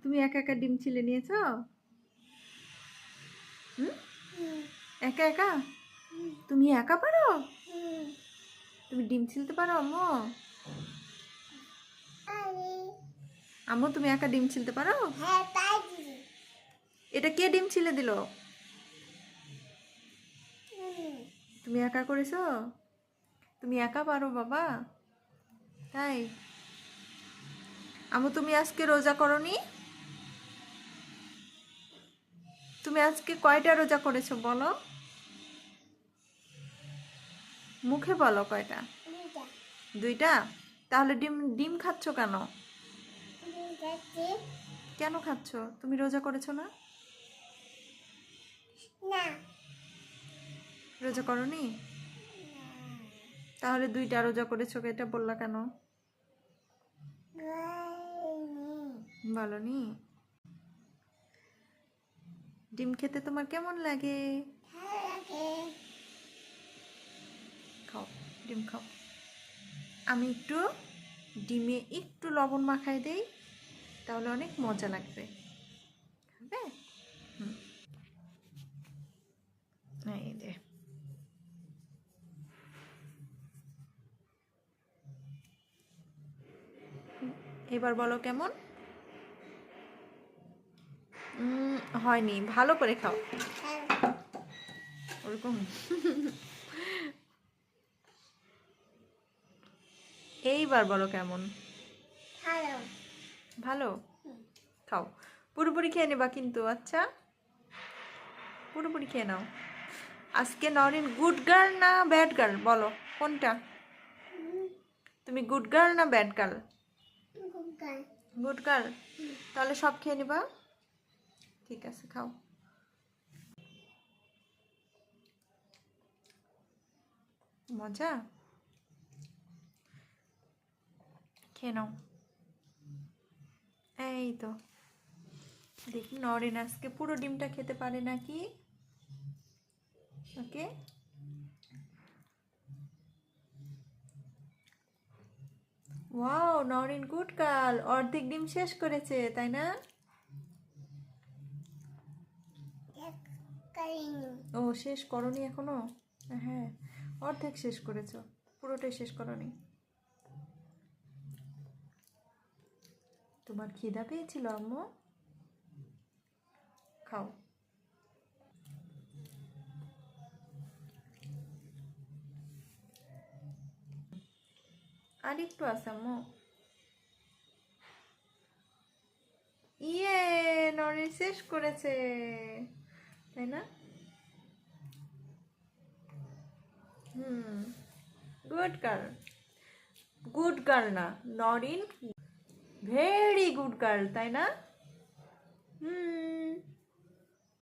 তুমি একা একা ডিম ছিলে নিয়েছ? হুম? একা একা? তুমি একা পারো? তুমি ডিম ছিলতে পারো আম্মু? আম্মু তুমি একা ডিম ছিলতে পারো? হ্যাঁ এটা কে ডিম ছিলে দিল? তুমি একা করেছ? তুমি একা পারো বাবা। তাই। আমু তুমি আজকে রোজা করনি? তুমি আজকে কয়টা রোজা করেছ বলো? মুখে বলো কয়টা? দুইটা। তাহলে ডিম ডিম খাচ্ছ কেন? কেন খাচ্ছ? তুমি রোজা করেছ না? রোজা করনি? তাহলে দুইটা রোজা করেছ এটা বললা কেন? বলনি? ডিম খেতে তোমার কেমন লাগে? খাও ডিম খাও। আমি একটু ডিমে একটু লবণ মাখাই দেই তাহলে অনেক মজা লাগবে। হুম। এই যে। এবার বলো কেমন? উম, হয়নি ভালো করে খাও। ওরকম। এইবার বলো কেমন? ভালো। ভালো? খাও। পুরোপুরি খেয়ে নেবা কিন্তু আচ্ছা? পুরোপুরি খেয়ে নাও। আজকে নরিন গুড গার্ল না ব্যাড গার্ল বলো কোনটা? তুমি গুড গার্ল না ব্যাড গার্ল গুড গার্ল তাহলে সব খেয়ে নিবা? ঠিক আছে, খাও। মজা? খেয়ে নাও। এই তো। দেখি নরেন আজকে পুরো ডিমটা খেতে পারে নাকি? ওকে। ওয়াও, নরেন গুড কাল অর্ধেক ডিম শেষ করেছে, তাই না করিনি ও, শেষ করনি এখনও? হ্যাঁ অর্ধেক শেষ করেছ। পুরোটাই শেষ করনি। তোমার খিদা পেয়েছিল, আম্মু? খাও। আর একটু আছে, আম্মু। ইয়ে নরিন শেষ করেছে। তাই না? হুম গুড গার্ল গুড গার্ল না নরিন ভেরি গুড গার্ল তাই না? হুম